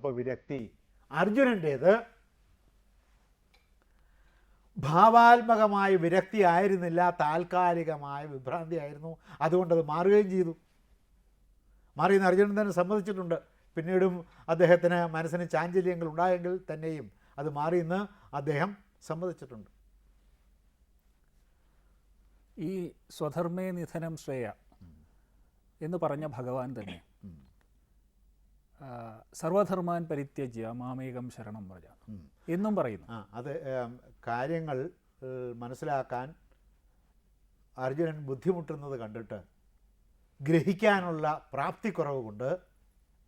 അപ്പോൾ വിരക്തി അർജുനന്റേത് ഭാവാത്മകമായ വിരക്തി ആയിരുന്നില്ല താൽക്കാലികമായ വിഭ്രാന്തി ആയിരുന്നു. അതുകൊണ്ടത് മാറുകയും ചെയ്തു. മാറിയെന്ന് അർജുനൻ തന്നെ സമ്മതിച്ചിട്ടുണ്ട്. പിന്നീടും അദ്ദേഹത്തിന് മനസ്സിന് ചാഞ്ചല്യങ്ങൾ ഉണ്ടായെങ്കിൽ തന്നെയും അത് മാറിയെന്ന് അദ്ദേഹം സമ്മതിച്ചിട്ടുണ്ട്. ഈ സ്വധർമ്മേ നിധനം ശ്രേയ എന്ന് പറഞ്ഞ ഭഗവാൻ തന്നെ സർവധർമാൻ പരിത്യജ്യ മാമേകം ശരണം വ്രജ എന്നും പറയുന്നു. ആ അത് കാര്യങ്ങൾ മനസ്സിലാക്കാൻ അർജുനൻ ബുദ്ധിമുട്ടുന്നത് കണ്ടിട്ട് ഗ്രഹിക്കാനുള്ള പ്രാപ്തിക്കുറവ് കൊണ്ട്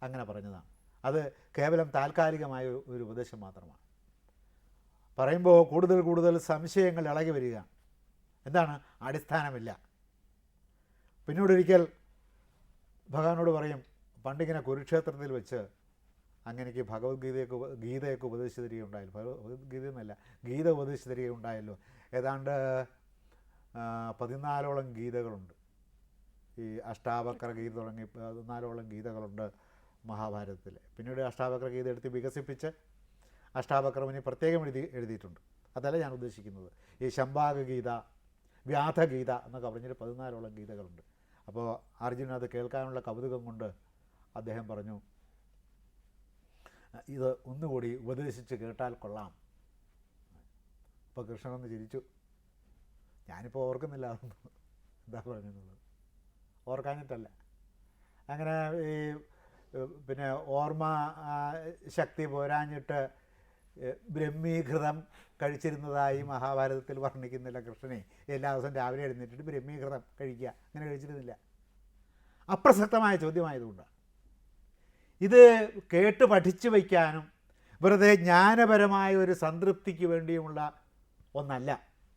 അങ്ങനെ പറഞ്ഞതാണ്. അത് കേവലം താൽക്കാലികമായ ഒരു ഉപദേശം മാത്രമാണ്. പറയുമ്പോൾ കൂടുതൽ കൂടുതൽ സംശയങ്ങൾ ഇളകി വരിക. എന്താണ്? അടിസ്ഥാനമില്ല. പിന്നീടൊരിക്കൽ ഭഗവാനോട് പറയും പണ്ടിങ്ങനെ കുരുക്ഷേത്രത്തിൽ വെച്ച് അങ്ങനെക്ക് ഭഗവത്ഗീതയൊക്കെ ഗീതയൊക്കെ ഉപദേശിച്ചു തരികയുണ്ടായല്ലോ ഭഗവത്ഗീത എന്നല്ല ഗീത ഉപദേശിച്ചു തരികയുണ്ടായല്ലോ ഏതാണ്ട് പതിനാലോളം ഗീതകളുണ്ട്. ഈ അഷ്ടാവക്ര ഗീത തുടങ്ങി പതിനാലോളം ഗീതകളുണ്ട് മഹാഭാരതത്തിൽ പിന്നീട് അഷ്ടാവക്ര ഗീത എടുത്ത് വികസിപ്പിച്ച് അഷ്ടാവക്രമിനെ പ്രത്യേകം എഴുതി എഴുതിയിട്ടുണ്ട്. അതല്ല ഞാൻ ഉദ്ദേശിക്കുന്നത്. ഈ ശംഭാഗ ഗീത വ്യാധഗീത എന്നൊക്കെ പറഞ്ഞിട്ട് പതിനാലോളം ഗീതകളുണ്ട്. അപ്പോൾ അർജുന അത് കേൾക്കാനുള്ള കൗതുകം കൊണ്ട് അദ്ദേഹം പറഞ്ഞു ഇത് ഒന്നുകൂടി ഉപദേശിച്ച് കേട്ടാൽ കൊള്ളാം. അപ്പോൾ കൃഷ്ണനൊന്ന് ചിരിച്ചു. ഞാനിപ്പോൾ ഓർക്കുന്നില്ല അതൊന്നും. എന്താ പറഞ്ഞെന്നുള്ളത് ഓർക്കാഞ്ഞിട്ടല്ല. അങ്ങനെ ഈ പിന്നെ ഓർമ്മ ശക്തി പോരാഞ്ഞിട്ട് ബ്രഹ്മീകൃതം കഴിച്ചിരുന്നതായി മഹാഭാരതത്തിൽ വർണിക്കുന്നില്ല കൃഷ്ണനെ. എല്ലാ ദിവസവും രാവിലെ എഴുന്നേറ്റിട്ട് ബ്രഹ്മീകൃതം കഴിക്കുക. അങ്ങനെ കഴിച്ചിരുന്നില്ല. അപ്രസക്തമായ ചോദ്യമായതുകൊണ്ടാണ്. ഇത് കേട്ട് പഠിച്ചു വയ്ക്കാനും വെറുതെ ജ്ഞാനപരമായ ഒരു സംതൃപ്തിക്ക് വേണ്ടിയുമുള്ള ഒന്നല്ല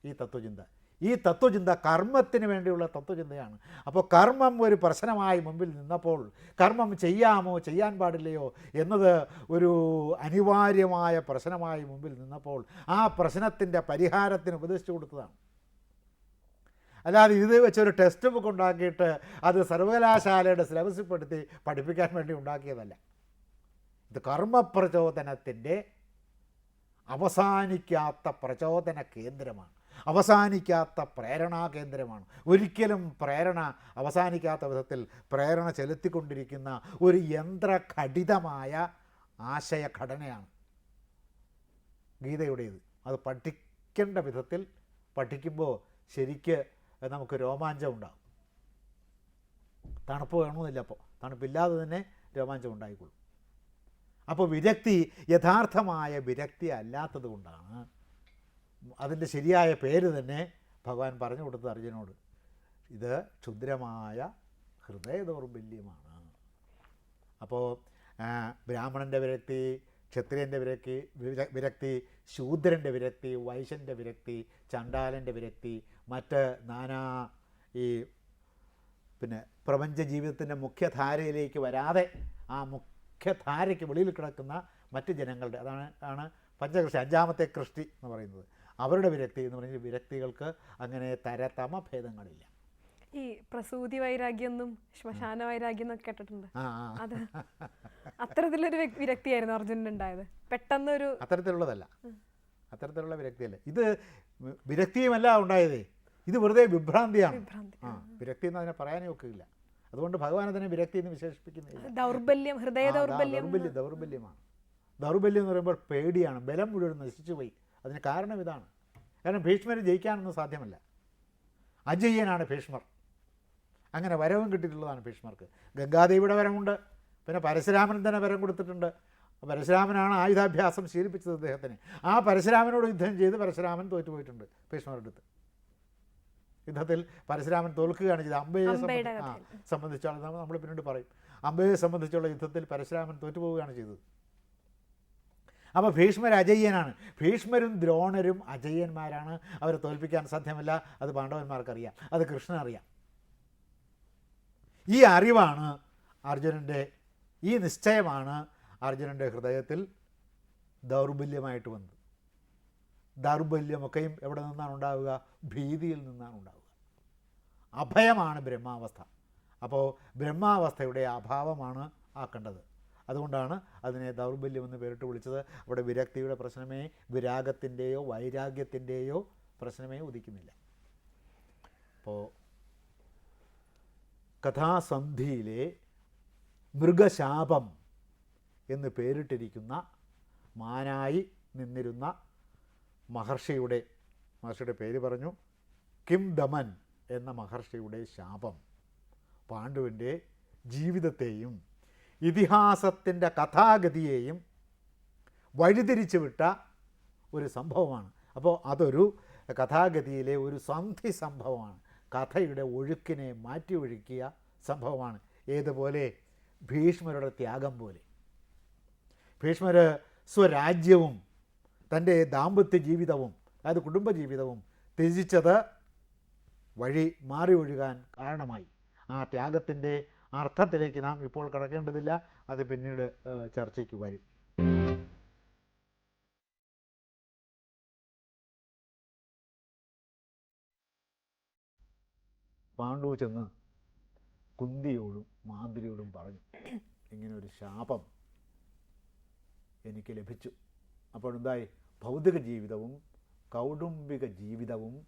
ഈ തത്വചിന്ത. ഈ തത്വചിന്ത കർമ്മത്തിന് വേണ്ടിയുള്ള തത്വചിന്തയാണ്. അപ്പോൾ കർമ്മം ഒരു പ്രശ്നമായി മുമ്പിൽ നിന്നപ്പോൾ കർമ്മം ചെയ്യാമോ ചെയ്യാൻ പാടില്ലയോ എന്നത് ഒരു അനിവാര്യമായ പ്രശ്നമായി മുമ്പിൽ നിന്നപ്പോൾ ആ പ്രശ്നത്തിന്റെ പരിഹാരത്തിന് ഉപദേശിച്ചു കൊടുത്തതാണ്. അല്ലാതെ ഇത് വെച്ചൊരു ടെക്സ്റ്റ് ബുക്ക് ഉണ്ടാക്കിയിട്ട് അത് സർവകലാശാലയുടെ സിലബസിൽ പെടുത്തി പഠിപ്പിക്കാൻ വേണ്ടി ഉണ്ടാക്കിയതല്ല. ഇത് കർമ്മപ്രചോദനത്തിന്റെ അവസാനിക്കാത്ത പ്രചോദന കേന്ദ്രമാണ്. അവസാനിക്കാത്ത പ്രേരണാ കേന്ദ്രമാണ്. ഒരിക്കലും പ്രേരണ അവസാനിക്കാത്ത വിധത്തിൽ പ്രേരണ ചെലുത്തിക്കൊണ്ടിരിക്കുന്ന ഒരു യന്ത്രഘടിതമായ ആശയഘടനയാണ് ഗീതയുടേത്. അത് പഠിക്കേണ്ട വിധത്തിൽ പഠിക്കുമ്പോൾ ശരിക്ക് നമുക്ക് രോമാഞ്ചം ഉണ്ടാകും. തണുപ്പ് വേണമെന്നില്ല അപ്പോൾ. തണുപ്പില്ലാതെ തന്നെ രോമാഞ്ചം ഉണ്ടായിക്കൊള്ളും. അപ്പോൾ വിരക്തി യഥാർത്ഥമായ വിരക്തി അല്ലാത്തത് കൊണ്ടാണ് അതിന്റെ ശരിയായ പേര് തന്നെ ഭഗവാൻ പറഞ്ഞു കൊടുത്തത് അർജുനോട് ഇത് ക്ഷുദ്രമായ ഹൃദയ ദൗർബല്യമാണ് അപ്പോൾ ബ്രാഹ്മണന്റെ വിരക്തി ക്ഷത്രിയന്റെ വിരക്തി വിര- വിരക്തി ശൂദ്രന്റെ വിരക്തി വൈശ്യന്റെ വിരക്തി ചണ്ടാലന്റെ വിരക്തി മറ്റ് നാനാ ഈ പിന്നെ പ്രപഞ്ച ജീവിതത്തിന്റെ മുഖ്യധാരയിലേക്ക് വരാതെ ആ മുഖ്യധാരയ്ക്ക് വെളിയിൽ കിടക്കുന്ന മറ്റ് ജനങ്ങളുടെ അതാണ് ആണ് പഞ്ചകൃഷി അഞ്ചാമത്തെ കൃഷ്ടി എന്ന് പറയുന്നത്. അവരുടെ വിരക്തി എന്ന് പറഞ്ഞാൽ വിരക്തികൾക്ക് അങ്ങനെ തരതമ ഭേദങ്ങളില്ല. ഈ പ്രസൂതി വൈരാഗ്യം എന്നും ശ്മശാന വൈരാഗ്യം എന്നൊക്കെ കേട്ടിട്ടുണ്ട്. അത് അത്തരത്തിലൊരു വിരക്തിയായിരുന്നു അർജുനൻ ഉണ്ടായത് പെട്ടെന്ന് ഒരു അത്തരത്തിലുള്ളതല്ല അത്തരത്തിലുള്ള വിരക്തിയല്ല. ഇത് വിരക്തിയുമല്ല ഉണ്ടായതേ. ഇത് വെറുതെ വിഭ്രാന്തിയാണ്. ആ വിരക്തി എന്ന് അതിനെ പറയാനേ ഒക്കില്ല. അതുകൊണ്ട് ഭഗവാൻ അതിനെ വിരക്തി എന്ന് വിശേഷിപ്പിക്കുന്നില്ല. ദൗർബല്യം ഹൃദയ ദൗർബല്യം. ദൗർബല്യം ദൗർബല്യമാണ്. ദൗർബല്യം എന്ന് പറയുമ്പോൾ പേടിയാണ്. ബലം മുഴുവൻ നശിച്ചുപോയി. അതിന് കാരണം ഇതാണ്. കാരണം ഭീഷ്മരെ ജയിക്കാനൊന്നും സാധ്യമല്ല. അജയ്യനാണ് ഭീഷ്മർ. അങ്ങനെ വരവും കിട്ടിയിട്ടുള്ളതാണ് ഭീഷ്മർക്ക്. ഗംഗാദേവിയുടെ വരമുണ്ട് പിന്നെ പരശുരാമൻ തന്നെ വരം കൊടുത്തിട്ടുണ്ട്. പരശുരാമനാണ് ആയുധാഭ്യാസം ശീലിപ്പിച്ചത് അദ്ദേഹത്തിന്. ആ പരശുരാമനോട് യുദ്ധം ചെയ്ത് പരശുരാമൻ തോറ്റുപോയിട്ടുണ്ട് ഭീഷ്മരുടെ അടുത്ത്. യുദ്ധത്തിൽ പരശുരാമൻ തോൽക്കുകയാണ് ചെയ്തത്. അമ്പയെ അമ്പയുടെ സംബന്ധി- ആ, കഥയിൽ. സംബന്ധിച്ചാണ് നമ്മൾ നമ്മൾ പിന്നീട് പറയും. അമ്പയെ സംബന്ധിച്ചുള്ള യുദ്ധത്തിൽ പരശുരാമൻ തോറ്റുപോവുകയാണ് ചെയ്തത്. അപ്പോൾ ഭീഷ്മർ അജയ്യനാണ്. ഭീഷ്മരും ദ്രോണരും അജയ്യന്മാരാണ്. അവരെ തോൽപ്പിക്കാൻ സാധ്യമല്ല. അത് പാണ്ഡവന്മാർക്കറിയാം. അത് കൃഷ്ണനറിയാം. ഈ അറിവാണ് അർജുനന്റെ ഈ നിശ്ചയമാണ് അർജുനന്റെ ഹൃദയത്തിൽ ദൗർബല്യമായിട്ട് വന്നത്. ദൗർബല്യമൊക്കെയും എവിടെ നിന്നാണ് ഉണ്ടാവുക? ഭീതിയിൽ നിന്നാണ് ഉണ്ടാവുക. അഭയമാണ് ബ്രഹ്മാവസ്ഥ. അപ്പോൾ ബ്രഹ്മാവസ്ഥയുടെ അഭാവമാണ് ആക്കേണ്ടത്. അതുകൊണ്ടാണ് അതിനെ ദൗർബല്യം എന്ന് പേരിട്ട് വിളിച്ചത്. അവിടെ വിരക്തിയുടെ പ്രശ്നമേ വിരാഗത്തിന്റെയോ വൈരാഗ്യത്തിന്റെയോ പ്രശ്നമേ ഉദിക്കുന്നില്ല. അപ്പോൾ കഥാസന്ധിയിലെ മൃഗശാപം എന്ന് പേരിട്ടിരിക്കുന്ന മാനായി നിന്നിരുന്ന മഹർഷിയുടെ മഹർഷിയുടെ പേര് പറഞ്ഞു. കിം ദമൻ എന്ന മഹർഷിയുടെ ശാപം. പാണ്ഡുവിന്റെ ജീവിതത്തെയും ഇതിഹാസത്തിന്റെ കഥാഗതിയെയും വഴിതിരിച്ചു വിട്ട ഒരു സംഭവമാണ്. അപ്പോൾ അതൊരു കഥാഗതിയിലെ ഒരു സന്ധി സംഭവമാണ്. കഥയുടെ ഒഴുക്കിനെ മാറ്റി ഒഴുക്കിയ സംഭവമാണ്. ഏതുപോലെ? ഭീഷ്മരുടെ ത്യാഗം പോലെ. ഭീഷ്മർ സ്വരാജ്യവും തന്റെ ദാമ്പത്യ ജീവിതവും അതായത് കുടുംബജീവിതവും ത്യജിച്ചത് വഴി മാറി ഒഴുകാൻ കാരണമായി. ആ ത്യാഗത്തിന്റെ അർത്ഥത്തിലേക്ക് നാം ഇപ്പോൾ കടക്കേണ്ടതില്ല. അത് പിന്നീട് ചർച്ചയ്ക്ക് വരും. പാണ്ഡു ചെന്ന് കുന്തിയോടും മാന്തിരിയോടും പറഞ്ഞു ഇങ്ങനെ ഒരു ശാപം എനിക്ക് ലഭിച്ചു. അപ്പോൾ എന്തായി ഭൗതിക ജീവിതവും കൗടുംബിക ജീവിതവും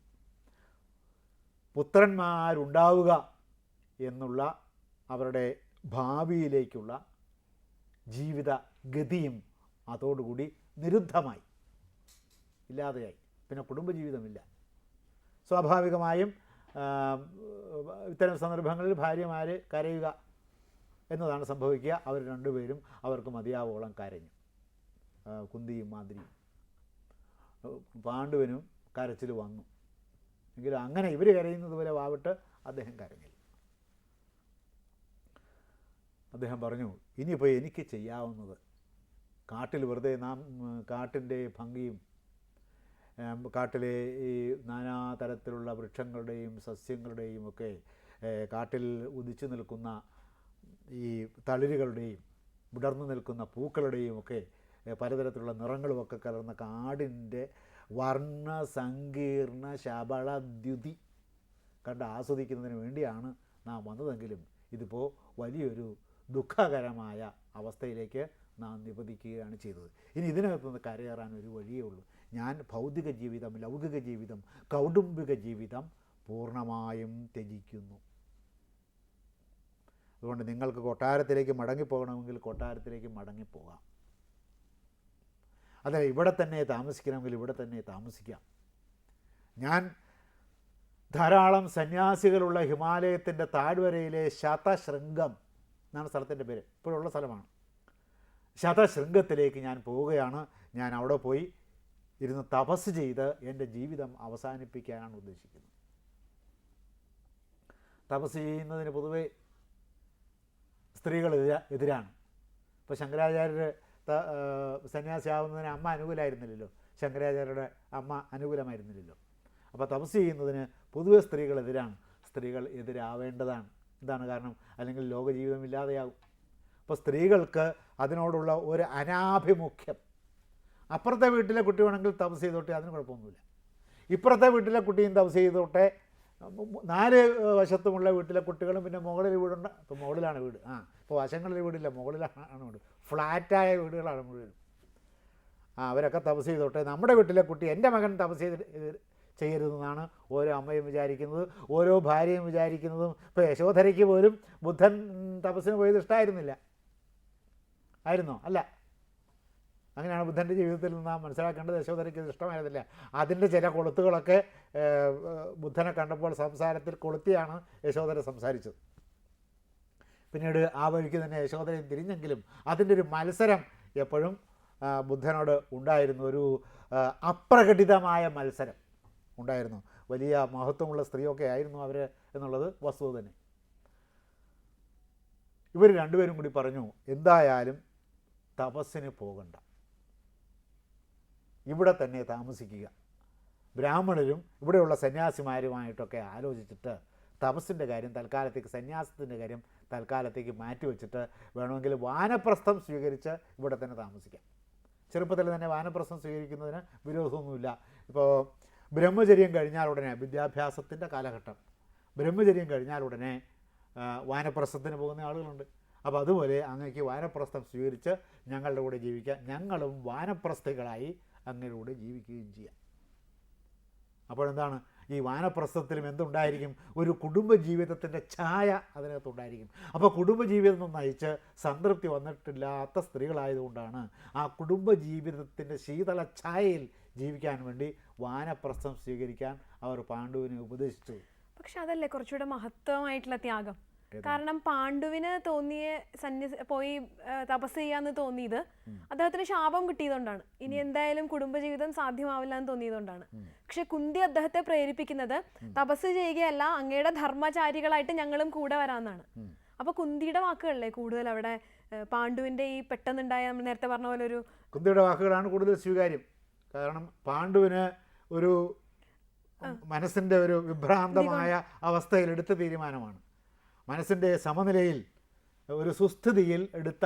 പുത്രന്മാരുണ്ടാവുക എന്നുള്ള അവരുടെ ഭാവിയിലേക്കുള്ള ജീവിത ഗതിയും അതോടുകൂടി നിരുദ്ധമായി. ഇല്ലാതെയായി. പിന്നെ കുടുംബജീവിതമില്ല. സ്വാഭാവികമായും ഇത്തരം സന്ദർഭങ്ങളിൽ ഭാര്യമാർ കരയുക എന്നതാണ് സംഭവിക്കുക. അവർ രണ്ടുപേരും അവർക്ക് മതിയാവോളം കരഞ്ഞു. കുന്തിയും മാതിരിയും. പാണ്ഡുവിനും കരച്ചിൽ വന്നു. എങ്കിലും അങ്ങനെ ഇവർ കരയുന്നത് പോലെ വാവിട്ട് അദ്ദേഹം കരഞ്ഞില്ല. അദ്ദേഹം പറഞ്ഞു ഇനിയിപ്പോൾ എനിക്ക് ചെയ്യാവുന്നത് കാട്ടിൽ വെറുതെ നാം കാട്ടിന്റെ ഭംഗിയും കാട്ടിലെ ഈ നാനാ തരത്തിലുള്ള വൃക്ഷങ്ങളുടെയും സസ്യങ്ങളുടെയും ഒക്കെ കാട്ടിൽ ഉദിച്ചു നിൽക്കുന്ന ഈ തളിരുകളുടെയും വിടർന്നു നിൽക്കുന്ന പൂക്കളുടെയും ഒക്കെ പലതരത്തിലുള്ള നിറങ്ങളുമൊക്കെ കലർന്ന കാടിന്റെ വർണ സങ്കീർണ ശബളദ്യുതി കണ്ട് ആസ്വദിക്കുന്നതിന് വേണ്ടിയാണ് നാം വന്നതെങ്കിലും ഇതിപ്പോൾ വലിയൊരു ദുഃഖകരമായ അവസ്ഥയിലേക്ക് നാം നിപതിക്കുകയാണ് ചെയ്തത്. ഇനി ഇതിനകത്തുനിന്ന് കരയേറാൻ ഒരു വഴിയേ ഉള്ളൂ. ഞാൻ ഭൗതിക ജീവിതം ലൗകിക ജീവിതം കൗടുംബിക ജീവിതം പൂർണമായും ത്യജിക്കുന്നു. അതുകൊണ്ട് നിങ്ങൾക്ക് കൊട്ടാരത്തിലേക്ക് മടങ്ങിപ്പോകണമെങ്കിൽ കൊട്ടാരത്തിലേക്ക് മടങ്ങിപ്പോകാം. അതെ ഇവിടെ തന്നെ താമസിക്കണമെങ്കിൽ ഇവിടെ തന്നെ താമസിക്കാം. ഞാൻ ധാരാളം സന്യാസികളുള്ള ഹിമാലയത്തിന്റെ താഴ്വരയിലെ ശതശൃംഗം എന്നാണ് സ്ഥലത്തിന്റെ പേര്. ഇപ്പോഴുള്ള സ്ഥലമാണ്. ശതശൃംഗത്തിലേക്ക് ഞാൻ പോവുകയാണ്. ഞാൻ അവിടെ പോയി ഇരുന്ന് തപസ് ചെയ്ത് എന്റെ ജീവിതം അവസാനിപ്പിക്കാനാണ് ഉദ്ദേശിക്കുന്നത്. തപസ് ചെയ്യുന്നതിന് പൊതുവേ സ്ത്രീകൾ എതിരാണ്. ഇപ്പോൾ ശങ്കരാചാര്യർ സന്യാസിയാവുന്നതിന് അമ്മ അനുകൂലമായിരുന്നില്ലല്ലോ ശങ്കരാചാര്യരുടെ അമ്മ അനുകൂലമായിരുന്നില്ലല്ലോ. അപ്പോൾ തപസ് ചെയ്യുന്നതിന് പൊതുവെ സ്ത്രീകൾ എതിരാണ്. സ്ത്രീകൾ എതിരാവേണ്ടതാണ്. എന്താണ് കാരണം? അല്ലെങ്കിൽ ലോകജീവിതം ഇല്ലാതെയാകും. അപ്പോൾ സ്ത്രീകൾക്ക് അതിനോടുള്ള ഒരു അനാഭിമുഖ്യം. അപ്പുറത്തെ വീട്ടിലെ കുട്ടി വേണമെങ്കിൽ തപസ് ചെയ്തോട്ടെ അതിന് കുഴപ്പമൊന്നുമില്ല. ഇപ്പുറത്തെ വീട്ടിലെ കുട്ടിയും തപസ് ചെയ്തോട്ടെ. നാല് വശത്തുമുള്ള വീട്ടിലെ കുട്ടികളും പിന്നെ മുകളിൽ വീടുണ്ട്. ഇപ്പോൾ മുകളിലാണ് വീട്. ആ ഇപ്പോൾ വശങ്ങളിൽ വീടില്ല മുകളിലാണ് വീട്. ഫ്ലാറ്റായ വീടുകളാണ് മുഴുവൻ ആ അവരൊക്കെ തപസ് ചെയ്തോട്ടെ. നമ്മുടെ വീട്ടിലെ കുട്ടി എന്റെ മകൻ തപസ് ചെയ്ത് ചെയ്യരുതെന്നാണ് ഓരോ അമ്മയും വിചാരിക്കുന്നത് ഓരോ ഭാര്യയും വിചാരിക്കുന്നതും. ഇപ്പോൾ യശോധരയ്ക്ക് പോലും ബുദ്ധൻ തപസ്സിന് പോയത് ഇഷ്ടമായിരുന്നില്ല ആയിരുന്നോ? അല്ല. അങ്ങനെയാണ് ബുദ്ധന്റെ ജീവിതത്തിൽ നിന്ന് നാം മനസ്സിലാക്കേണ്ടത്. യശോധരയ്ക്ക് ഇഷ്ടമായിരുന്നില്ല. അതിന്റെ ചില കൊളുത്തുകളൊക്കെ ബുദ്ധനെ കണ്ടപ്പോൾ സംസാരത്തിൽ കൊളുത്തിയാണ് യശോധര സംസാരിച്ചത്. പിന്നീട് ആ വഴിക്ക് തന്നെ യശോധരയും തിരിഞ്ഞെങ്കിലും അതിന്റെ ഒരു മത്സരം എപ്പോഴും ബുദ്ധനോട് ഉണ്ടായിരുന്നു. ഒരു അപ്രകടിതമായ മത്സരം ഉണ്ടായിരുന്നു. വലിയ മഹത്വമുള്ള സ്ത്രീയൊക്കെ ആയിരുന്നു അവർ എന്നുള്ളത് വസ്തുത തന്നെ. ഇവർ രണ്ടുപേരും കൂടി പറഞ്ഞു എന്തായാലും തപസ്സിന് പോകണ്ട. ഇവിടെ തന്നെ താമസിക്കുക. ബ്രാഹ്മണരും ഇവിടെയുള്ള സന്യാസിമാരുമായിട്ടൊക്കെ ആലോചിച്ചിട്ട് തപസ്സിന്റെ കാര്യം തൽക്കാലത്തേക്ക് സന്യാസത്തിന്റെ കാര്യം തൽക്കാലത്തേക്ക് മാറ്റിവെച്ചിട്ട് വേണമെങ്കിൽ വാനപ്രസ്ഥം സ്വീകരിച്ച് ഇവിടെ തന്നെ താമസിക്കാം. ചെറുപ്പത്തിൽ തന്നെ വാനപ്രസ്ഥം സ്വീകരിക്കുന്നതിന് വിരോധമൊന്നുമില്ല. ഇപ്പോൾ ബ്രഹ്മചര്യം കഴിഞ്ഞാൽ ഉടനെ വിദ്യാഭ്യാസത്തിന്റെ കാലഘട്ടം. ബ്രഹ്മചര്യം കഴിഞ്ഞാൽ ഉടനെ വാനപ്രസ്ഥത്തിന് പോകുന്ന ആളുകളുണ്ട്. അപ്പോൾ അതുപോലെ അങ്ങേക്ക് വാനപ്രസ്ഥം സ്വീകരിച്ച് ഞങ്ങളുടെ കൂടെ ജീവിക്കാം ഞങ്ങളും വാനപ്രസ്ഥകളായി അങ്ങയുടെ കൂടെ ജീവിക്കുകയും ചെയ്യാം. അപ്പോഴെന്താണ്? ഈ വാനപ്രസ്ഥത്തിലും എന്തുണ്ടായിരിക്കും? ഒരു കുടുംബ ജീവിതത്തിന്റെ ഛായ അതിനകത്തുണ്ടായിരിക്കും. അപ്പോൾ കുടുംബജീവിതം നയിച്ച് സംതൃപ്തി വന്നിട്ടില്ലാത്ത സ്ത്രീകളായതുകൊണ്ടാണ് ആ കുടുംബ ജീവിതത്തിന്റെ ശീതള ഛായയിൽ ജീവിക്കാൻ വേണ്ടി വാനപ്രസ്ഥം സ്വീകരിക്കാൻ അവർ പാണ്ഡുവിനെ ഉപദേശിച്ചു പക്ഷെ അതല്ലേ കുറച്ചുകൂടെ മഹത്വമായിട്ടുള്ള ത്യാഗം? കാരണം പാണ്ഡുവിന് തോന്നിയ സന്യസ പോയി തപസ് ചെയ്യാന്ന് തോന്നിയത് അദ്ദേഹത്തിന് ശാപം കിട്ടിയതുകൊണ്ടാണ്. ഇനി എന്തായാലും കുടുംബജീവിതം സാധ്യമാവില്ല എന്ന് തോന്നിയതുകൊണ്ടാണ് പക്ഷെ കുന്തി അദ്ദേഹത്തെ പ്രേരിപ്പിക്കുന്നത് തപസ് ചെയ്യുകയല്ല അങ്ങയുടെ ധർമ്മചാരികളായിട്ട് ഞങ്ങളും കൂടെ വരാമെന്നാണ് അപ്പൊ കുന്തിയുടെ വാക്കുകളല്ലേ കൂടുതൽ അവിടെ പാണ്ഡുവിന്റെ ഈ പെട്ടെന്നുണ്ടായ നമ്മൾ നേരത്തെ പറഞ്ഞ പോലെ ഒരു കുന്തിയുടെ വാക്കുകളാണ് കൂടുതൽ സ്വീകാര്യം. കാരണം പാണ്ഡുവിന് ഒരു മനസ്സിന്റെ ഒരു വിഭ്രാന്തമായ അവസ്ഥയിൽ എടുത്ത തീരുമാനമാണ്. മനസ്സിന്റെ സമനിലയിൽ ഒരു സുസ്ഥിതിയിൽ എടുത്ത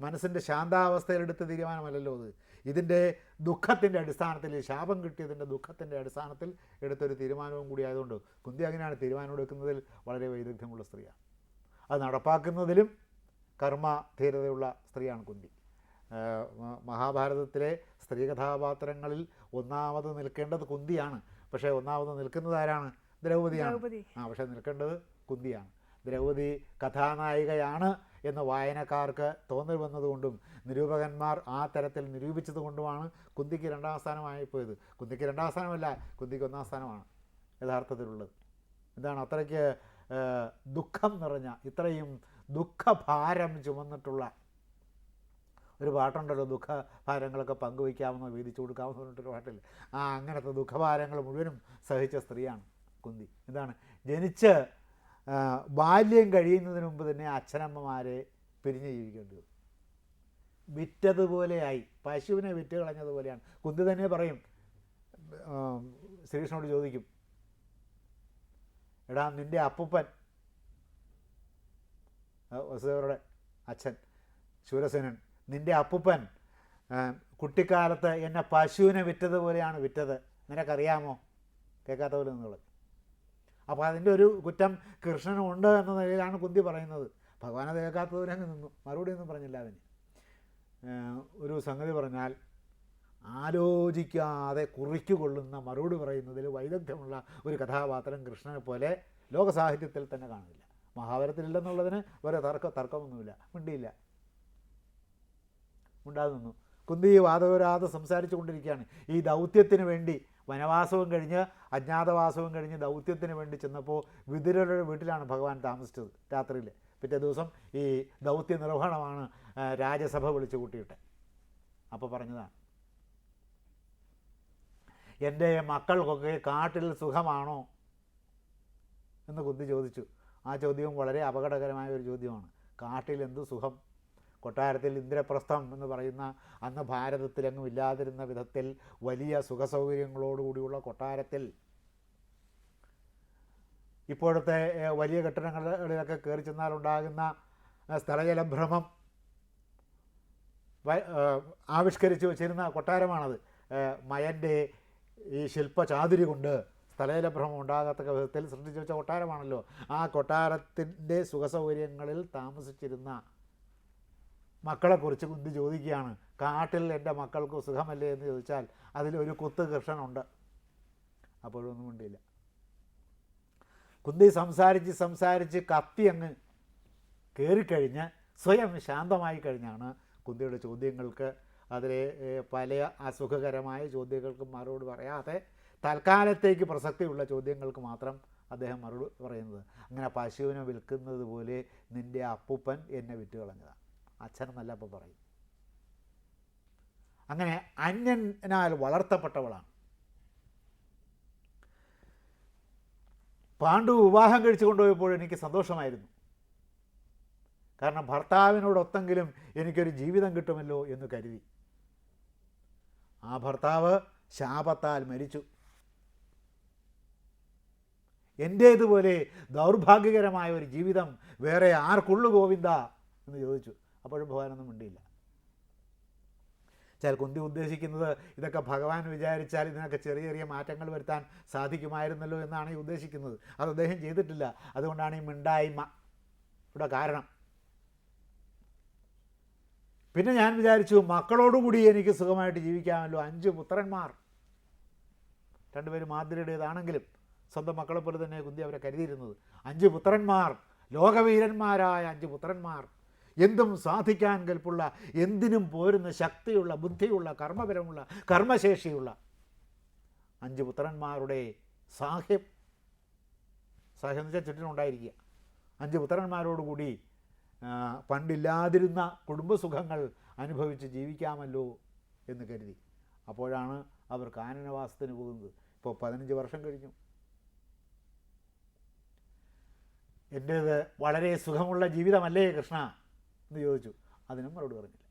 മനസ്സിന്റെ ശാന്താവസ്ഥയിൽ എടുത്ത തീരുമാനമല്ലല്ലോ അത്. ഇതിന്റെ ദുഃഖത്തിന്റെ അടിസ്ഥാനത്തിൽ ശാപം കിട്ടിയതിന്റെ ദുഃഖത്തിന്റെ അടിസ്ഥാനത്തിൽ എടുത്തൊരു തീരുമാനവും കൂടി ആയതുകൊണ്ട് കുന്തി അങ്ങനെയാണ് തീരുമാനം എടുക്കുന്നതിൽ വളരെ വൈദഗ്ധ്യമുള്ള സ്ത്രീയാണ്. അത് നടപ്പാക്കുന്നതിലും കർമ്മ ധീരതയുള്ള സ്ത്രീയാണ് കുന്തി. മഹാഭാരതത്തിലെ സ്ത്രീ കഥാപാത്രങ്ങളിൽ ഒന്നാമത് നിൽക്കേണ്ടത് കുന്തിയാണ്. പക്ഷേ ഒന്നാമത് നിൽക്കുന്നത് ആരാണ്? ദ്രൗപതിയാണ്. ആ പക്ഷേ നിൽക്കേണ്ടത് കുന്തിയാണ്. ദ്രൗപദി കഥാനായികയാണ് എന്ന് വായനക്കാർക്ക് തോന്നൽ വന്നതുകൊണ്ടും നിരൂപകന്മാർ ആ തരത്തിൽ നിരൂപിച്ചത് കൊണ്ടുമാണ് കുന്തിക്ക് രണ്ടാം സ്ഥാനമായിപ്പോയത് കുന്തിക്ക് രണ്ടാം സ്ഥാനമല്ല കുന്തിക്ക് ഒന്നാം സ്ഥാനമാണ് യഥാർത്ഥത്തിലുള്ളത്. എന്താണ് അത്രയ്ക്ക് ദുഃഖം നിറഞ്ഞ ഇത്രയും ദുഃഖഭാരം ചുമന്നിട്ടുള്ള ഒരു പാട്ടുണ്ടല്ലോ ദുഃഖഭാരങ്ങളൊക്കെ പങ്കുവയ്ക്കാമെന്നോ വീതിച്ചു കൊടുക്കാമെന്നോ പറഞ്ഞിട്ടൊരു പാട്ടില്ല? ആ അങ്ങനത്തെ ദുഃഖഭാരങ്ങൾ മുഴുവനും സഹിച്ച സ്ത്രീയാണ് കുന്തി. എന്താണ്? ജനിച്ച് ബാല്യം കഴിയുന്നതിന് മുമ്പ് തന്നെ അച്ഛനമ്മമാരെ പിരിഞ്ഞ് ജീവിക്കേണ്ടി വരും വിറ്റതുപോലെയായി. പശുവിനെ വിറ്റ് കളഞ്ഞതുപോലെയാണ്. കുന്തി തന്നെ പറയും ശ്രീകൃഷ്ണനോട് ചോദിക്കും എടാ നിന്റെ അപ്പൂപ്പൻ വസുദേവരുടെ അച്ഛൻ ശൂരസേനൻ നിന്റെ അപ്പൂപ്പൻ കുട്ടിക്കാലത്ത് എന്നെ പശുവിനെ വിറ്റതുപോലെയാണ് വിറ്റത്. നിനക്കറിയാമോ? കേൾക്കാത്ത പോലെ നിന്നുള്ളത് അപ്പോൾ അതിന്റെ ഒരു കുറ്റം കൃഷ്ണനുണ്ട് എന്ന നിലയിലാണ് കുന്തി പറയുന്നത്. ഭഗവാൻ അത് കേൾക്കാത്തവരെ അങ്ങ് നിന്നു. മറുപടി ഒന്നും പറഞ്ഞില്ല അതിന്. ഒരു സംഗതി പറഞ്ഞാൽ ആലോചിക്കാതെ കുറിക്കുകൊള്ളുന്ന മറുപടി പറയുന്നതിൽ വൈദഗ്ധ്യമുള്ള ഒരു കഥാപാത്രം കൃഷ്ണനെ പോലെ ലോകസാഹിത്യത്തിൽ തന്നെ കാണില്ല മഹാഭാരതത്തിലില്ലെന്നുള്ളതിന് വേറെ തർക്ക തർക്കമൊന്നുമില്ല. മിണ്ടിയില്ല. ഉണ്ടാകുന്നു കുന്തി വാദവരാതെ സംസാരിച്ചു കൊണ്ടിരിക്കുകയാണ് ഈ ദൗത്യത്തിന് വേണ്ടി വനവാസവും കഴിഞ്ഞ് അജ്ഞാതവാസവും കഴിഞ്ഞ് ദൗത്യത്തിന് വേണ്ടി ചെന്നപ്പോൾ വിതുരരുടെ വീട്ടിലാണ് ഭഗവാൻ താമസിച്ചത് രാത്രിയിൽ പിറ്റേ ദിവസം ഈ ദൗത്യ നിർവഹണമാണ് രാജ്യസഭ വിളിച്ചു കൂട്ടിയിട്ട്. അപ്പോൾ പറഞ്ഞതാണ്. എന്റെ മക്കൾക്കൊക്കെ കാട്ടിൽ സുഖമാണോ? എന്ന് കുന്തി ചോദിച്ചു. ആ ചോദ്യവും വളരെ അപകടകരമായ ഒരു ചോദ്യമാണ്. കാട്ടിൽ എന്ത് സുഖം? കൊട്ടാരത്തിൽ ഇന്ദ്രപ്രസ്ഥം എന്ന് പറയുന്ന അന്ന് ഭാരതത്തിലെങ്ങും ഇല്ലാതിരുന്ന വിധത്തിൽ വലിയ സുഖസൗകര്യങ്ങളോടുകൂടിയുള്ള കൊട്ടാരത്തിൽ ഇപ്പോഴത്തെ വലിയ കെട്ടിടങ്ങളിലൊക്കെ കയറി ചെന്നാൽ ഉണ്ടാകുന്ന സ്ഥലജലഭ്രമം ആവിഷ്കരിച്ച് വച്ചിരുന്ന കൊട്ടാരമാണത്. മയന്റെ ഈ ശില്പചാതുരി കൊണ്ട് സ്ഥലജലഭ്രമം ഉണ്ടാകത്തക്ക വിധത്തിൽ സൃഷ്ടിച്ചു വെച്ച കൊട്ടാരമാണല്ലോ. ആ കൊട്ടാരത്തിന്റെ സുഖസൗകര്യങ്ങളിൽ താമസിച്ചിരുന്ന മക്കളെക്കുറിച്ച് കുന്തി ചോദിക്കുകയാണ്? കാട്ടിൽ എന്റെ മക്കൾക്ക് സുഖമല്ലേ എന്ന് ചോദിച്ചാൽ അതിലൊരു കുത്ത് കൃഷ്ണനുണ്ട്. അപ്പോഴൊന്നും ഉണ്ടില്ല കുന്തി സംസാരിച്ച് സംസാരിച്ച് കത്തി അങ്ങ് കയറിക്കഴിഞ്ഞ് സ്വയം ശാന്തമായി കഴിഞ്ഞാണ് കുന്തിയുടെ ചോദ്യങ്ങൾക്ക് അതിലെ പല അസുഖകരമായ ചോദ്യങ്ങൾക്ക് മറുപടി പറയാതെ തൽക്കാലത്തേക്ക് പ്രസക്തിയുള്ള ചോദ്യങ്ങൾക്ക് മാത്രം അദ്ദേഹം മറുപടി പറയുന്നത്. അങ്ങനെ പശുവിനെ വിൽക്കുന്നത് പോലെ നിന്റെ അപ്പൂപ്പൻ എന്നെ വിറ്റ് കളഞ്ഞതാണ് അച്ഛൻ എന്നല്ലപ്പം പറയും. അങ്ങനെ അന്യനാൽ വളർത്തപ്പെട്ടവളാണ്. പാണ്ഡു വിവാഹം കഴിച്ചു കൊണ്ടുപോയപ്പോൾ എനിക്ക് സന്തോഷമായിരുന്നു. കാരണം ഭർത്താവിനോടൊത്തെങ്കിലും എനിക്കൊരു ജീവിതം കിട്ടുമല്ലോ എന്ന് കരുതി. ആ ഭർത്താവ് ശാപത്താൽ മരിച്ചു. എന്റേതുപോലെ ദൗർഭാഗ്യകരമായ ഒരു ജീവിതം വേറെ ആർക്കുള്ളു ഗോവിന്ദ എന്ന് ചോദിച്ചു. അപ്പോഴും ഭഗവാനൊന്നും മിണ്ടിയില്ല. ചില കുന്തി ഉദ്ദേശിക്കുന്നത് ഇതൊക്കെ ഭഗവാൻ വിചാരിച്ചാൽ ഇതിനൊക്കെ ചെറിയ ചെറിയ മാറ്റങ്ങൾ വരുത്താൻ സാധിക്കുമായിരുന്നല്ലോ എന്നാണ് ഈ ഉദ്ദേശിക്കുന്നത്. അത് അദ്ദേഹം ചെയ്തിട്ടില്ല. അതുകൊണ്ടാണ് ഈ മിണ്ടായ്മ ഇവിടെ കാരണം. പിന്നെ ഞാൻ വിചാരിച്ചു മക്കളോടുകൂടി എനിക്ക് സുഖമായിട്ട് ജീവിക്കാമല്ലോ. അഞ്ച് പുത്രന്മാർ. രണ്ടുപേരും മാതിരിയുടേതാണെങ്കിലും സ്വന്തം മക്കളെപ്പോലെ തന്നെ കുന്തി അവരെ കരുതിയിരുന്നത്. അഞ്ച് പുത്രന്മാർ ലോകവീരന്മാരായ അഞ്ച് പുത്രന്മാർ. എന്തും സാധിക്കാൻ കൽപ്പുള്ള എന്തിനും പോരുന്ന ശക്തിയുള്ള ബുദ്ധിയുള്ള കർമ്മപരമുള്ള കർമ്മശേഷിയുള്ള അഞ്ച് പുത്രന്മാരുടെ സാഹിബ് സാഹിബ് എന്ന് വെച്ചാൽ ചുറ്റിനുണ്ടായിരിക്കുക അഞ്ച് പുത്രന്മാരോടുകൂടി പണ്ടില്ലാതിരുന്ന കുടുംബസുഖങ്ങൾ അനുഭവിച്ച് ജീവിക്കാമല്ലോ എന്ന് കരുതി. അപ്പോഴാണ് അവർ കാനനവാസത്തിന് പോകുന്നത്. ഇപ്പോൾ പതിനഞ്ച് വർഷം കഴിഞ്ഞു. എന്റേത് വളരെ സുഖമുള്ള ജീവിതമല്ലേ കൃഷ്ണ? എന്ന് ചോദിച്ചു. അതിനും മറുപടി പറഞ്ഞില്ല.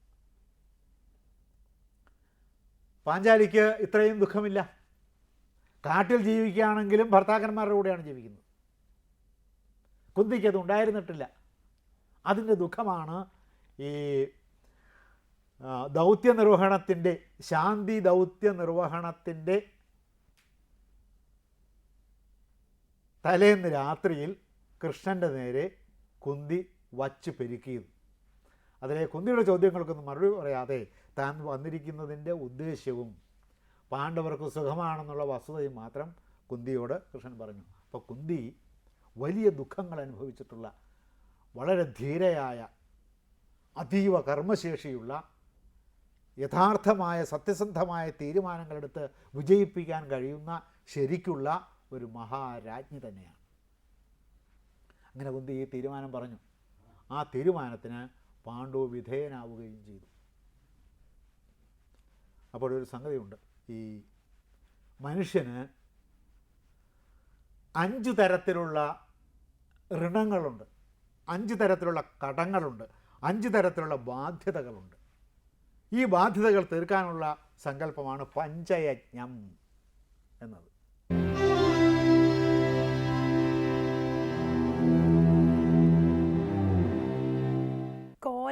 പാഞ്ചാലിക്ക് ഇത്രയും ദുഃഖമില്ല. കാട്ടിൽ ജീവിക്കുകയാണെങ്കിലും ഭർത്താക്കന്മാരുടെ കൂടെയാണ് ജീവിക്കുന്നത്. കുന്തിക്ക് അത് ഉണ്ടായിരുന്നിട്ടില്ല അതിന്റെ ദുഃഖമാണ് ഈ ദൗത്യ നിർവഹണത്തിന്റെ ശാന്തി ദൗത്യ നിർവഹണത്തിന്റെ തലേന്ന് രാത്രിയിൽ കൃഷ്ണന്റെ നേരെ കുന്തി വച്ച് പെരുക്കിയത് അതിലെ കുന്തിയുടെ ചോദ്യങ്ങൾക്കൊന്നും മറുപടി പറയാതെ താൻ വന്നിരിക്കുന്നതിന്റെ ഉദ്ദേശ്യവും പാണ്ഡവർക്ക് സുഖമാണെന്നുള്ള വസ്തുതയും മാത്രം കുന്തിയോട് കൃഷ്ണൻ പറഞ്ഞു. അപ്പോൾ കുന്തി വലിയ ദുഃഖങ്ങൾ അനുഭവിച്ചിട്ടുള്ള വളരെ ധീരയായ അതീവ കർമ്മശേഷിയുള്ള യഥാർത്ഥമായ സത്യസന്ധമായ തീരുമാനങ്ങളെടുത്ത് വിജയിപ്പിക്കാൻ കഴിയുന്ന ശരിക്കുള്ള ഒരു മഹാരാജ്ഞി തന്നെയാണ്. അങ്ങനെ കുന്തി ഈ തീരുമാനം പറഞ്ഞു. ആ തീരുമാനത്തിന് പാണ്ഡു വിധേയനാവുകയും ചെയ്തു. ഒരു സംഗതിയുണ്ട്. ഈ മനുഷ്യന് അഞ്ച് തരത്തിലുള്ള ഋണങ്ങളുണ്ട്. അഞ്ച് തരത്തിലുള്ള കടങ്ങളുണ്ട്. അഞ്ച് തരത്തിലുള്ള ബാധ്യതകളുണ്ട്. ഈ ബാധ്യതകൾ തീർക്കാനുള്ള സങ്കല്പമാണ് പഞ്ചയജ്ഞം എന്നത്.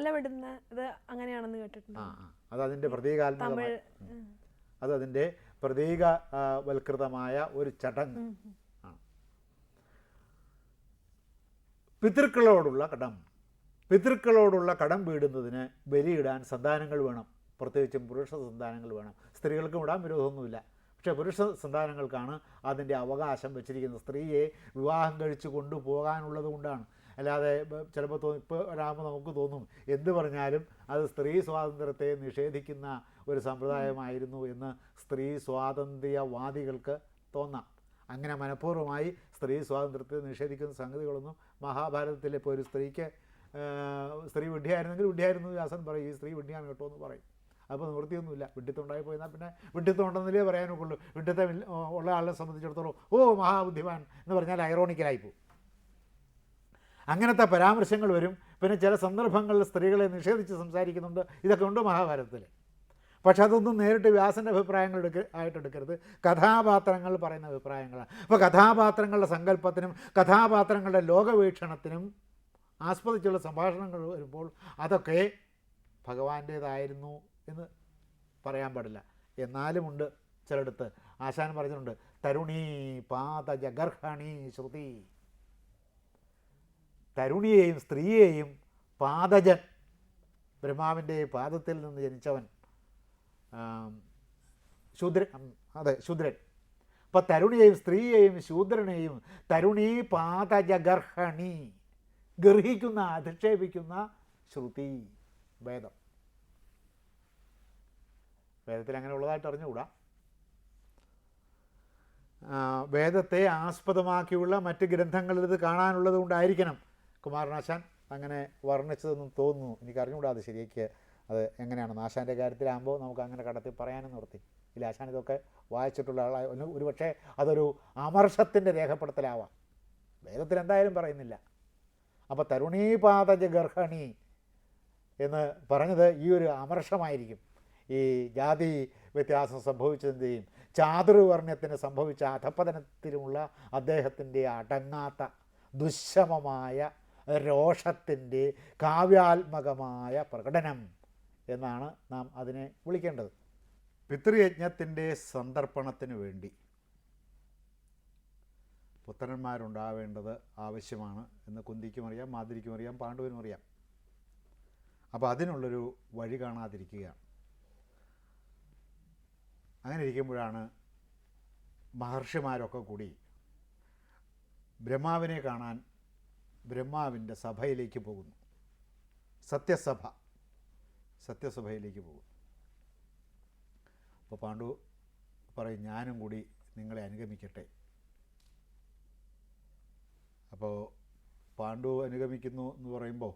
കോലമിടുന്ന ഇത് അങ്ങനെയാണെന്ന് കേട്ടിട്ടുണ്ട്. അത് അതിന്റെ പ്രതീകാത്മകമായ അത് അതിന്റെ പ്രതീകവൽകൃതമായ വൽകൃതമായ ഒരു ചടങ്ങ്. ആണ് പിതൃക്കളോടുള്ള കടം. പിതൃക്കളോടുള്ള കടം വീടുന്നതിന് ബലിയിടാൻ സന്താനങ്ങൾ വേണം. പ്രത്യേകിച്ചും പുരുഷ സന്താനങ്ങൾ വേണം. സ്ത്രീകൾക്കും ഇടാൻ വിരോധമൊന്നുമില്ല. പക്ഷേ പുരുഷ സന്താനങ്ങൾക്കാണ് അതിന്റെ അവകാശം വെച്ചിരിക്കുന്നത്. സ്ത്രീയെ വിവാഹം കഴിച്ചു കൊണ്ടുപോകാനുള്ളത് കൊണ്ടാണ്. അല്ലാതെ ചിലപ്പോൾ തോന്നി ഇപ്പോൾ ഒരാകുമ്പോൾ നമുക്ക് തോന്നും എന്ത് പറഞ്ഞാലും അത് സ്ത്രീ സ്വാതന്ത്ര്യത്തെ നിഷേധിക്കുന്ന ഒരു സമ്പ്രദായമായിരുന്നു എന്ന് സ്ത്രീ സ്വാതന്ത്ര്യവാദികൾക്ക് തോന്നാം. അങ്ങനെ മനഃപൂർവമായി സ്ത്രീ സ്വാതന്ത്ര്യത്തെ നിഷേധിക്കുന്ന സംഗതികളൊന്നും മഹാഭാരതത്തിൽ ഇപ്പോൾ ഒരു സ്ത്രീക്ക് സ്ത്രീ വിഡ്ഢിയായിരുന്നെങ്കിൽ വിഡ്ഢിയായിരുന്നു വ്യാസൻ പറയും ഈ സ്ത്രീ വിഡ്ഢിയാണ് കേട്ടോ എന്ന് പറയും. അപ്പോൾ നിവൃത്തിയൊന്നുമില്ല. വിഡ്ഢിത്തം ഉണ്ടായി പോയെന്നാൽ പിന്നെ വിഡ്ഢിത്തം ഉണ്ടെന്നല്ലേ പറയാനൊക്കെ ഉള്ളൂ. വിഡ്ഢിത്തം ഉള്ള ആളെ സംബന്ധിച്ചിടത്തോളം ഓ മഹാബുദ്ധിമാൻ എന്ന് പറഞ്ഞാൽ ഐറോണിക്കലായി പോകും. അങ്ങനത്തെ പരാമർശങ്ങൾ വരും. പിന്നെ ചില സന്ദർഭങ്ങളിൽ സ്ത്രീകളെ നിഷേധിച്ച് സംസാരിക്കുന്നുണ്ട്. ഇതൊക്കെ ഉണ്ട് മഹാഭാരതത്തിൽ പക്ഷെ അതൊന്നും നേരിട്ട് വ്യാസന്റെ അഭിപ്രായങ്ങൾ എടുക്ക ആയിട്ടെടുക്കരുത് കഥാപാത്രങ്ങൾ പറയുന്ന അഭിപ്രായങ്ങളാണ്. അപ്പോൾ കഥാപാത്രങ്ങളുടെ സങ്കല്പത്തിനും കഥാപാത്രങ്ങളുടെ ലോകവീക്ഷണത്തിനും ആസ്പദിച്ചുള്ള സംഭാഷണങ്ങൾ വരുമ്പോൾ അതൊക്കെ ഭഗവാന്റേതായിരുന്നു എന്ന് പറയാൻ പാടില്ല. എന്നാലുമുണ്ട് ചിലയിടത്ത്. ആശാൻ പറഞ്ഞിട്ടുണ്ട് തരുണി പാത ജഗർഹണി ശ്രുതി. തരുണിയെയും സ്ത്രീയെയും പാദജൻ ബ്രഹ്മാവിന്റെ പാദത്തിൽ നിന്ന് ജനിച്ചവൻ ശൂദ്രൻ അതെ ശൂദ്രൻ. അപ്പം തരുണിയെയും സ്ത്രീയെയും ശൂദ്രനെയും തരുണീ പാതജഗർഹണി ഗർഹിക്കുന്ന അധിക്ഷേപിക്കുന്ന ശ്രുതി വേദം. വേദത്തിൽ അങ്ങനെ ഉള്ളതായിട്ട് അറിഞ്ഞുകൂടാ. വേദത്തെ ആസ്പദമാക്കിയുള്ള മറ്റ് ഗ്രന്ഥങ്ങളിൽ ഇത് കാണാനുള്ളത് കൊണ്ടായിരിക്കണം. കുമാരനാശാൻ അങ്ങനെ വർണിച്ചതെന്നും തോന്നുന്നു. എനിക്ക് അറിഞ്ഞുകൂടാതെ ശരിക്ക് അത് എങ്ങനെയാണ്? ആശാന്റെ കാര്യത്തിലാകുമ്പോൾ നമുക്ക് അങ്ങനെ കടത്തി പറയാനും നിർത്തി. ഇല്ല ആശാൻ ഇതൊക്കെ വായിച്ചിട്ടുള്ള ആളായ ഒന്ന് ഒരുപക്ഷെ അതൊരു അമർഷത്തിന്റെ രേഖപ്പെടുത്തലാവാം. വേദത്തിൽ എന്തായാലും പറയുന്നില്ല. അപ്പോൾ തരുണീപാതജ ഗർഹണി എന്ന് പറഞ്ഞത് ഈ ഒരു അമർഷമായിരിക്കും. ഈ ജാതി വ്യത്യാസം സംഭവിച്ചതിന്റെയും ചാതുർവർണത്തിന് സംഭവിച്ച അധപ്പതനത്തിലുമുള്ള അദ്ദേഹത്തിന്റെ അടങ്ങാത്ത ദുശ്ശമമായ രോഷത്തിന്റെ കാവ്യാത്മകമായ പ്രകടനം എന്നാണ് നാം അതിനെ വിളിക്കേണ്ടത്. പിതൃയജ്ഞത്തിന്റെ സന്ദർപ്പണത്തിന് വേണ്ടി. പുത്രന്മാരുണ്ടാവേണ്ടത് ആവശ്യമാണ് എന്ന് കുന്തിക്കും അറിയാം മാതിരിക്കും അറിയാം പാണ്ഡുവിനും അറിയാം. അപ്പോൾ അതിനുള്ളൊരു വഴി കാണാതിരിക്കുകയാണ്. അങ്ങനെ ഇരിക്കുമ്പോഴാണ് മഹർഷിമാരൊക്കെ കൂടി ബ്രഹ്മാവിനെ കാണാൻ ബ്രഹ്മാവിന്റെ സഭയിലേക്ക് പോകുന്നു. സത്യസഭ. സത്യസഭയിലേക്ക് പോകുന്നു. അപ്പോൾ പാണ്ഡു പറയും ഞാനും കൂടി നിങ്ങളെ അനുഗമിക്കട്ടെ. അപ്പോൾ പാണ്ഡു അനുഗമിക്കുന്നു എന്ന് പറയുമ്പോൾ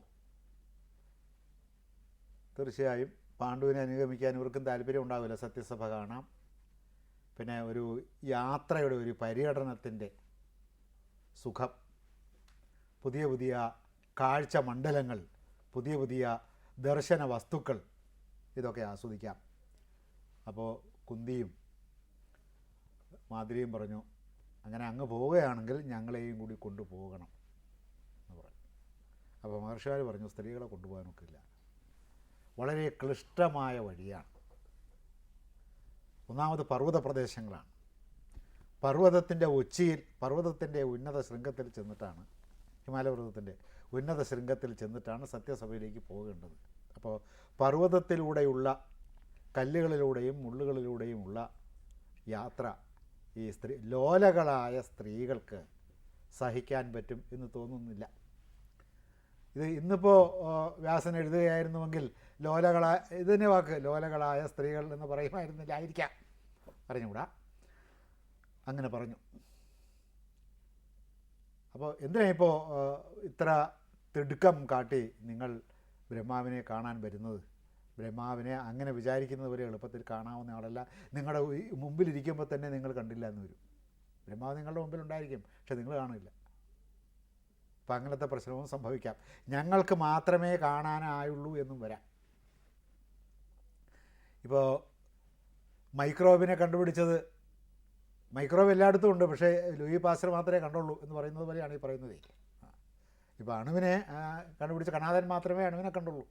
തീർച്ചയായും പാണ്ഡുവിനെ അനുഗമിക്കാൻ ഇവർക്കും താല്പര്യം ഉണ്ടാവില്ല. സത്യസഭ കാണാം. പിന്നെ ഒരു യാത്രയുടെ ഒരു പര്യടനത്തിന്റെ സുഖം പുതിയ പുതിയ കാഴ്ച മണ്ഡലങ്ങൾ പുതിയ പുതിയ ദർശന വസ്തുക്കൾ. ഇതൊക്കെ ആസ്വദിക്കാം. അപ്പോൾ കുന്തിയും മാതിരിയും പറഞ്ഞു അങ്ങനെ അങ്ങ് പോവുകയാണെങ്കിൽ ഞങ്ങളെയും കൂടി കൊണ്ടുപോകണം. എന്ന് പറഞ്ഞു. അപ്പോൾ മഹർഷിമാർ പറഞ്ഞു സ്ത്രീകളെ കൊണ്ടുപോകാനൊക്കെ ഇല്ല വളരെ ക്ലിഷ്ടമായ വഴിയാണ്. ഒന്നാമത് പർവത പ്രദേശങ്ങളാണ് പർവതത്തിന്റെ ഉച്ചിയിൽ പർവതത്തിന്റെ ഉന്നത ശൃംഗത്തിൽ ചെന്നിട്ടാണ് ഹിമാലയപർവതത്തിന്റെ ഉന്നത ശൃംഗത്തിൽ ചെന്നിട്ടാണ് സത്യസഭയിലേക്ക് പോകേണ്ടത്. അപ്പോൾ പർവതത്തിലൂടെയുള്ള കല്ലുകളിലൂടെയും മുള്ളുകളിലൂടെയുമുള്ള യാത്ര ഈ സ്ത്രീ ലോലകളായ സ്ത്രീകൾക്ക് സഹിക്കാൻ പറ്റും എന്ന് തോന്നുന്നില്ല. ഇത് ഇന്നിപ്പോൾ വ്യാസൻ എഴുതുകയായിരുന്നുവെങ്കിൽ ലോലകളായ ഇതിനെ വാക്ക് ലോലകളായ സ്ത്രീകൾ എന്ന് പറയുമായിരുന്നില്ല ആയിരിക്കാം പറഞ്ഞുകൂടാ അങ്ങനെ പറഞ്ഞു. അപ്പോൾ എന്തിനാ ഇപ്പോൾ ഇത്ര തിടുക്കം കാട്ടി നിങ്ങൾ ബ്രഹ്മാവിനെ കാണാൻ വരുന്നത്? ബ്രഹ്മാവിനെ അങ്ങനെ വിചാരിക്കുന്നത് വരെ എളുപ്പത്തിൽ കാണാവുന്ന ആളല്ല. നിങ്ങളുടെ മുമ്പിലിരിക്കുമ്പോൾ തന്നെ നിങ്ങൾ കണ്ടില്ല എന്ന് വരും. ബ്രഹ്മാവ് നിങ്ങളുടെ മുമ്പിൽ ഉണ്ടായിരിക്കും പക്ഷെ നിങ്ങൾ കാണില്ല അപ്പം അങ്ങനത്തെ പ്രശ്നവും സംഭവിക്കാം. ഞങ്ങൾക്ക് മാത്രമേ കാണാനായുള്ളൂ എന്നും വരാം. ഇപ്പോൾ മൈക്രോബിനെ കണ്ടുപിടിച്ചത് മൈക്രോബ് എല്ലായിടത്തും ഉണ്ട് പക്ഷേ ലൂയി പാസ്റ്റർ മാത്രമേ കണ്ടുള്ളൂ എന്ന് പറയുന്നത് പോലെയാണ് ഈ പറയുന്നത്. ഇപ്പോൾ അണുവിനെ കണ്ടുപിടിച്ച കണാതൻ മാത്രമേ അണുവിനെ കണ്ടുള്ളൂ.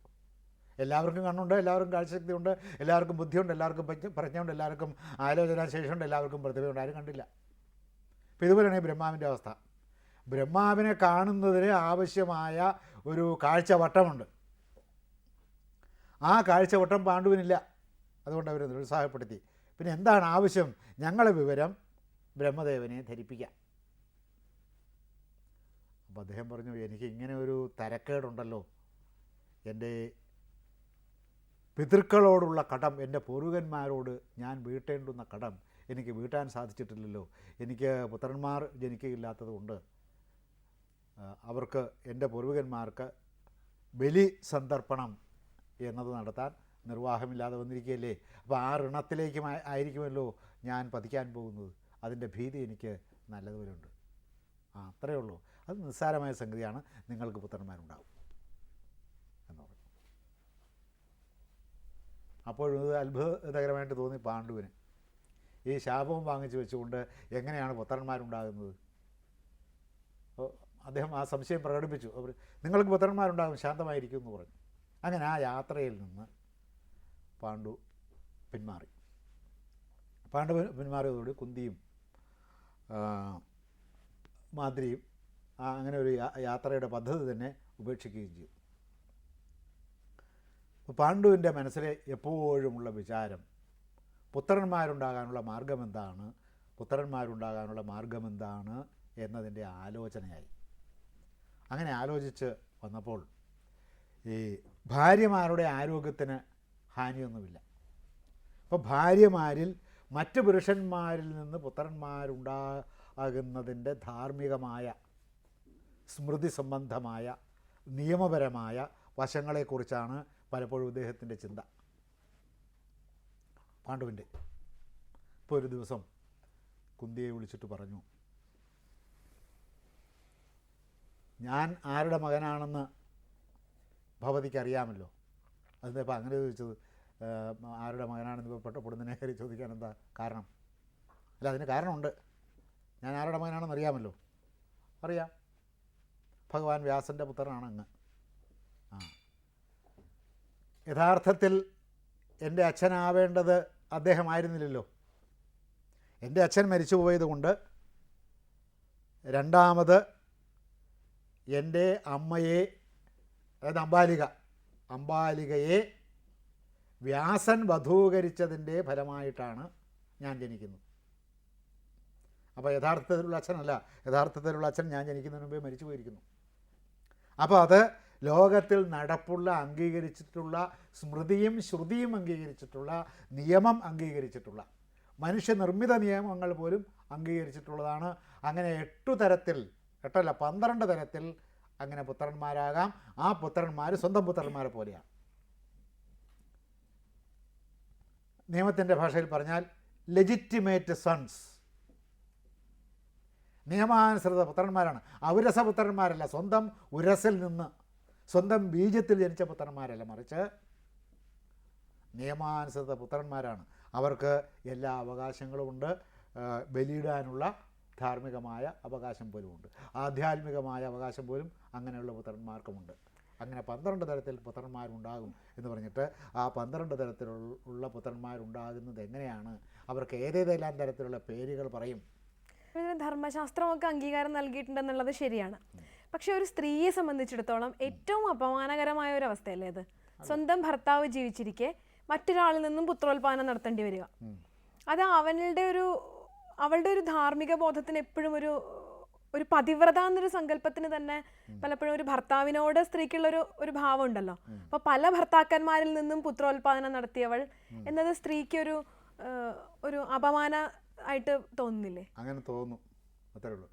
എല്ലാവർക്കും കണ്ണുണ്ട് എല്ലാവർക്കും കാഴ്ചശക്തി ഉണ്ട് എല്ലാവർക്കും ബുദ്ധിയുണ്ട് എല്ലാവർക്കും പ്രജ്ഞയുണ്ട് എല്ലാവർക്കും ആലോചനാശേഷിയുണ്ട് എല്ലാവർക്കും പ്രതിഭയുണ്ട്. ആരും കണ്ടില്ല. അപ്പോൾ ഇതുപോലെയാണ് ഈ ബ്രഹ്മാവിന്റെ അവസ്ഥ. ബ്രഹ്മാവിനെ കാണുന്നതിന് ആവശ്യമായ ഒരു കാഴ്ചവട്ടമുണ്ട്. ആ കാഴ്ചവട്ടം പാണ്ഡുവിനില്ല. അതുകൊണ്ട് അവർ നിരുത്സാഹപ്പെടുത്തി പിന്നെ എന്താണ് ആവശ്യം? ഞങ്ങളെ വിവരം ബ്രഹ്മദേവനെ ധരിപ്പിക്കാം. അപ്പോൾ അദ്ദേഹം പറഞ്ഞു എനിക്ക് ഇങ്ങനെ ഒരു തരക്കേടുണ്ടല്ലോ. എന്റെ പിതൃക്കളോടുള്ള കടം എന്റെ പൂർവികന്മാരോട് ഞാൻ വീട്ടേണ്ടുന്ന കടം എനിക്ക് വീട്ടാൻ സാധിച്ചിട്ടില്ലല്ലോ. എനിക്ക് പുത്രന്മാർ ജനിക്കുകയില്ലാത്തത് കൊണ്ട് അവർക്ക് എന്റെ പൂർവികന്മാർക്ക് ബലി സന്ദർപ്പണം എന്നത് നടത്താൻ നിർവാഹമില്ലാതെ വന്നിരിക്കുകയല്ലേ? അപ്പോൾ ആ ഋണത്തിലേക്ക് ആയിരിക്കുമല്ലോ ഞാൻ പതിക്കാൻ പോകുന്നത്. അതിന്റെ ഭീതി എനിക്ക് നല്ലതുപോലുണ്ട് ആ അത്രയേ ഉള്ളൂ. അത് നിസ്സാരമായ സംഗതിയാണ്. നിങ്ങൾക്ക് പുത്രന്മാരുണ്ടാവും എന്ന് പറഞ്ഞു. അപ്പോഴും ഇത് അത്ഭുതകരമായിട്ട് തോന്നി പാണ്ഡുവിന്. ഈ ശാപവും വാങ്ങിച്ചു വെച്ചുകൊണ്ട് എങ്ങനെയാണ് പുത്രന്മാരുണ്ടാകുന്നത്? അദ്ദേഹം ആ സംശയം പ്രകടിപ്പിച്ചു. അവർ നിങ്ങൾക്ക് പുത്രന്മാരുണ്ടാകും ശാന്തമായിരിക്കും എന്ന് പറഞ്ഞു. അങ്ങനെ ആ യാത്രയിൽ നിന്ന് പാണ്ഡു പിന്മാറി. പാണ്ഡു പിൻ- പിന്മാറിയതോടെ കുന്തിയും ആ, മാദ്രിയും അങ്ങനെ ഒരു യാത്രയുടെ പദ്ധതി തന്നെ ഉപേക്ഷിക്കുകയും അപ്പോൾ പാണ്ഡുവിന്റെ മനസ്സിൽ എപ്പോഴുമുള്ള വിചാരം പുത്രന്മാരുണ്ടാകാനുള്ള മാർഗം എന്താണ് പുത്രന്മാരുണ്ടാകാനുള്ള മാർഗം എന്താണ് എന്നതിന്റെ ആലോചനയായി. അങ്ങനെ ആലോചിച്ച് വന്നപ്പോൾ ഈ ഭാര്യമാരുടെ ആരോഗ്യത്തിന് ഹാനിയൊന്നുമില്ല. അപ്പോൾ ഭാര്യമാരിൽ മറ്റ് പുരുഷന്മാരിൽ നിന്ന് പുത്രന്മാരുണ്ടാകുന്നതിന്റെ ധാർമ്മികമായ സ്മൃതി സംബന്ധമായ നിയമപരമായ വശങ്ങളെക്കുറിച്ചാണ് പലപ്പോഴും ഇദ്ദേഹത്തിന്റെ ചിന്ത. പാണ്ഡുവിന്റെ ഇപ്പോൾ ഒരു ദിവസം കുന്തിയെ വിളിച്ചിട്ട് പറഞ്ഞു ഞാൻ ആരുടെ മകനാണെന്ന് ഭവതിക്ക് അറിയാമല്ലോ? അതിന്റെ ഇപ്പോൾ അങ്ങനെ ചോദിച്ചത് ആരുടെ മകനാണെന്ന് പെട്ടപ്പെടുന്നതിനെ കയറി ചോദിക്കാൻ എന്താ കാരണം? അല്ല അതിന് കാരണമുണ്ട്. ഞാൻ ആരുടെ മകനാണെന്ന് അറിയാമല്ലോ. അറിയാം. ഭഗവാൻ വ്യാസന്റെ പുത്രനാണ് അങ്ങ്. ആ. യഥാർത്ഥത്തിൽ എന്റെ അച്ഛനാവേണ്ടത് അദ്ദേഹമായിരുന്നില്ലല്ലോ. എന്റെ അച്ഛൻ മരിച്ചു പോയതുകൊണ്ട് രണ്ടാമത് എന്റെ അമ്മയെ അതായത് അംബാലിക അംബാലികയെ വ്യാസൻ വധൂകരിച്ചതിന്റെ ഫലമായിട്ടാണ് ഞാൻ ജനിക്കുന്നത്. അപ്പോൾ യഥാർത്ഥത്തിലുള്ള അച്ഛനല്ല യഥാർത്ഥത്തിലുള്ള അച്ഛൻ ഞാൻ ജനിക്കുന്നതിന് മുമ്പേ മരിച്ചു പോയിരിക്കുന്നു അപ്പോൾ അത് ലോകത്തിൽ നടപ്പുള്ള അംഗീകരിച്ചിട്ടുള്ള സ്മൃതിയും ശ്രുതിയും അംഗീകരിച്ചിട്ടുള്ള നിയമം അംഗീകരിച്ചിട്ടുള്ള മനുഷ്യനിർമ്മിത നിയമങ്ങൾ പോലും അംഗീകരിച്ചിട്ടുള്ളതാണ്. അങ്ങനെ എട്ടു തരത്തിൽ എട്ടല്ല പന്ത്രണ്ട് തരത്തിൽ അങ്ങനെ പുത്രന്മാരാകാം. ആ പുത്രന്മാർ സ്വന്തം പുത്രന്മാരെ പോലെയാണ്. നിയമത്തിന്റെ ഭാഷയിൽ പറഞ്ഞാൽ ലെജിറ്റിമേറ്റ് സൺസ് നിയമാനുസൃത പുത്രന്മാരാണ്. ഔരസ പുത്രന്മാരല്ല സ്വന്തം ഉരസിൽ നിന്ന് സ്വന്തം ബീജത്തിൽ ജനിച്ച പുത്രന്മാരല്ല. മറിച്ച് നിയമാനുസൃത പുത്രന്മാരാണ്. അവർക്ക് എല്ലാ അവകാശങ്ങളും ഉണ്ട്. ബലിയിടാനുള്ള ധാർമ്മികമായ അവകാശം പോലുമുണ്ട്. ആധ്യാത്മികമായ അവകാശം പോലും അങ്ങനെയുള്ള പുത്രന്മാർക്കുമുണ്ട്. അങ്ങനെ പന്ത്രണ്ട് തരത്തിൽ പുത്രന്മാരുണ്ടാകും എന്ന് പറഞ്ഞിട്ട് ആ പന്ത്രണ്ട് തരത്തിലുള്ള പുത്രന്മാരുണ്ടാകുന്നത് എങ്ങനെയാണ്? അവർക്ക് ഏതേതെല്ലാം തരത്തിലുള്ള പേരുകൾ പറയും? ധർമ്മശാസ്ത്രമൊക്കെ അംഗീകാരം നൽകിയിട്ടുണ്ടെന്നുള്ളത് ശരിയാണ്. പക്ഷെ ഒരു സ്ത്രീയെ സംബന്ധിച്ചിടത്തോളം ഏറ്റവും അപമാനകരമായ ഒരു അവസ്ഥയല്ലേ അത്? സ്വന്തം ഭർത്താവ് ജീവിച്ചിരിക്കെ മറ്റൊരാളിൽ നിന്നും പുത്രോത്പാദനം നടത്തേണ്ടി വരിക. അത് അവളുടെ ഒരു അവളുടെ ഒരു ധാർമ്മിക ബോധത്തിന് എപ്പോഴും ഒരു ഒരു പതിവ്രത എന്നൊരു സങ്കല്പത്തിന് തന്നെ പലപ്പോഴും ഒരു ഭർത്താവിനോട് സ്ത്രീക്കുള്ള ഒരു ഒരു ഭാവം ഉണ്ടല്ലോ അപ്പൊ പല ഭർത്താക്കന്മാരിൽ നിന്നും പുത്രോത്പാദനം നടത്തിയവൾ എന്നത് സ്ത്രീക്ക് ഒരു ഒരു അപമാന ആയിട്ട് തോന്നുന്നില്ലേ? അങ്ങനെ തോന്നുന്നു അത്രേ ഉള്ളൂ.